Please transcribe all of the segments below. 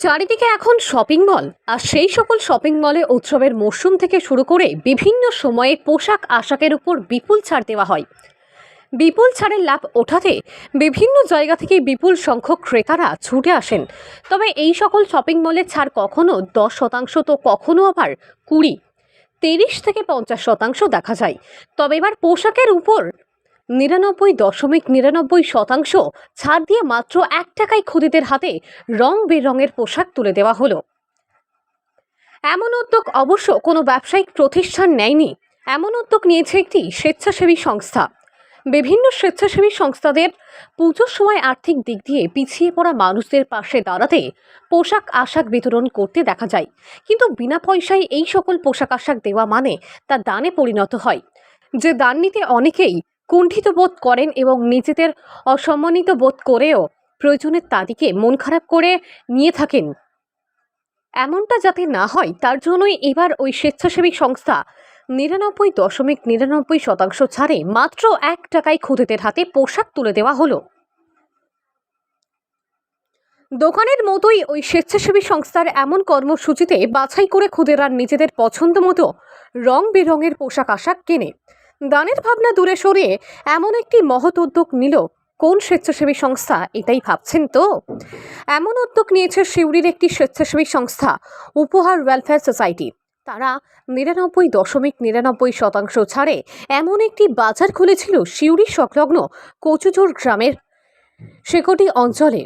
চারিদিকে এখন shopping mall আর সেই সকল শপিং মলে উৎসবের মরশুম থেকে শুরু করে বিভিন্ন সময়ে পোশাক আশাকের উপর বিপুল ছাড় দেওয়া হয়। বিপুল ছাড়ের লাভ ওঠাতে বিভিন্ন জায়গা থেকে বিপুল সংখ্যক ক্রেতারা ছুটে আসেন। তবে এই সকল শপিং মলের ছাড় কখনো দশ শতাংশ তো কখনো আবার কুড়ি, তিরিশ থেকে পঞ্চাশ শতাংশ দেখা যায়। তবে এবার পোশাকের উপর নিরানব্বই দশমিক নিরানব্বই শতাংশ ছাড় দিয়ে মাত্র এক টাকায় খুদেদের হাতে রং বেরঙের পোশাক তুলে দেওয়া হলো। এমন উদ্যোগ অবশ্য কোনো ব্যবসায়িক প্রতিষ্ঠান নেয়নি। এমন উদ্যোগ নিয়েছে একটি স্বেচ্ছাসেবী সংস্থা। বিভিন্ন স্বেচ্ছাসেবী সংস্থাদের পুজোর সময় আর্থিক দিক দিয়ে পিছিয়ে পড়া মানুষদের পাশে দাঁড়াতে পোশাক আশাক বিতরণ করতে দেখা যায়। কিন্তু বিনা পয়সায় এই সকল পোশাক আশাক দেওয়া মানে তা দানে পরিণত হয়। যে দান নিতে অনেকেই কুণ্ঠিত বোধ করেন এবং নিজেদের অসম্মানিত বোধ করেও প্রয়োজনের তাদিকে মন খারাপ করে নিয়ে থাকেন। এমনটা যাতে না হয়, তার জন্যই এবার ওই স্বেচ্ছাসেবী সংস্থা নিরানব্বই দশমিক নিরানব্বই শতাংশ ছাড়ে মাত্র এক টাকায় খুদেদের হাতে পোশাক তুলে দেওয়া হলো। দোকানের মতোই ওই স্বেচ্ছাসেবী সংস্থার এমন কর্মসূচিতে বাছাই করে খুদেরা নিজেদের পছন্দ মতো রং বেরঙের পোশাক আশাক কেনে। দানের ভাবনা দূরে সরিয়ে এমন একটি মহৎ উদ্যোগ নিল। কোন স্বেচ্ছাসেবী সংস্থা? এটাই ভাবছেন তো? এমন উদ্যোগ নিয়েছে সিউড়ির একটি স্বেচ্ছাসেবী সংস্থা, উপহার ওয়েলফেয়ার সোসাইটি তারা নিরানব্বই দশমিক নিরানব্বই শতাংশ ছাড়ে এমন একটি বাজার খুলেছিল সিউড়ি সংলগ্ন কচুজোর গ্রামের শেকটি অঞ্চলে।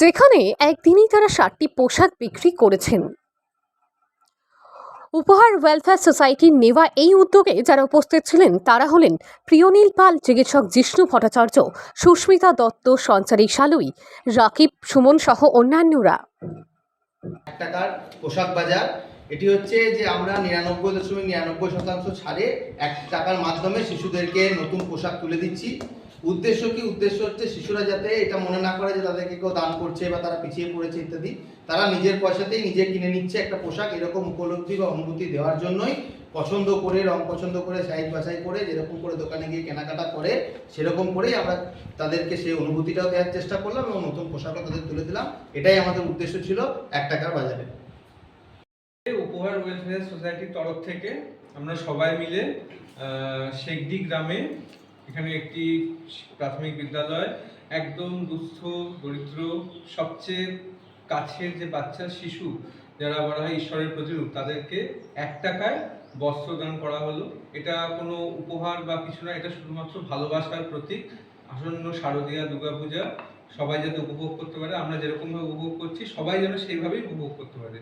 যেখানে একদিনেই তারা ষাটটি পোশাক বিক্রি করেছেন। উপহার ওয়েলফেয়ার সোসাইটির নেওয়া এই উদ্যোগে যারা উপস্থিত ছিলেন, তারা হলেন প্রিয়নীল পাল, চিকিৎসক জিষ্ণু ভট্টাচার্য, সুস্মিতা দত্ত, সঞ্চারী সালুই, রাকিব সুমন সহ অন্যান্যরা। পোশাক বাজার, এটি হচ্ছে যে আমরা নিরানব্বই দশমিক নিরানব্বই শতাংশ ছাড়ে এক টাকার মাধ্যমে শিশুদেরকে নতুন পোশাক তুলে দিচ্ছি। উদ্দেশ্য কি? উদ্দেশ্য হচ্ছে শিশুরা যাতে এটা মনে না করে যে তাদেরকে কেউ দান করছে বা তারা পিছিয়ে পড়েছে ইত্যাদি। তারা নিজের পয়সাতেই নিজে কিনে নিচ্ছে একটা পোশাক এরকম উপলব্ধি বা অনুভূতি দেওয়ার জন্যই পছন্দ করে, রং পছন্দ করে, সাইজ বাছাই করে, যেরকম করে দোকানে গিয়ে কেনাকাটা করে, সেরকম করেই আমরা তাদেরকে সেই অনুভূতিটাও দেওয়ার চেষ্টা করলাম এবং নতুন পোশাকও তাদের তুলে দিলাম। এটাই আমাদের উদ্দেশ্য ছিল এক টাকার বাজারে। উপহার ওয়েলফেয়ার সোসাইটির তরফ থেকে আমরা সবাই মিলে শেখডি গ্রামে এখানে একটি প্রাথমিক বিদ্যালয়, একদম দুস্থ, দরিদ্র, সবচেয়ে কাছের যে বাচ্চা শিশু, যারা বলা হয় ঈশ্বরের প্রতিরূপ, তাদেরকে এক টাকায় বস্ত্র দান করা হলো। এটা কোনো উপহার বা কিছু না, এটা শুধুমাত্র ভালোবাসার প্রতীক। আসন্ন শারদীয়া দুর্গাপূজা, সবাই যাতে উপভোগ করতে পারে, আমরা যেরকমভাবে উপভোগ করছি, সবাই যেন সেইভাবেই উপভোগ করতে পারে।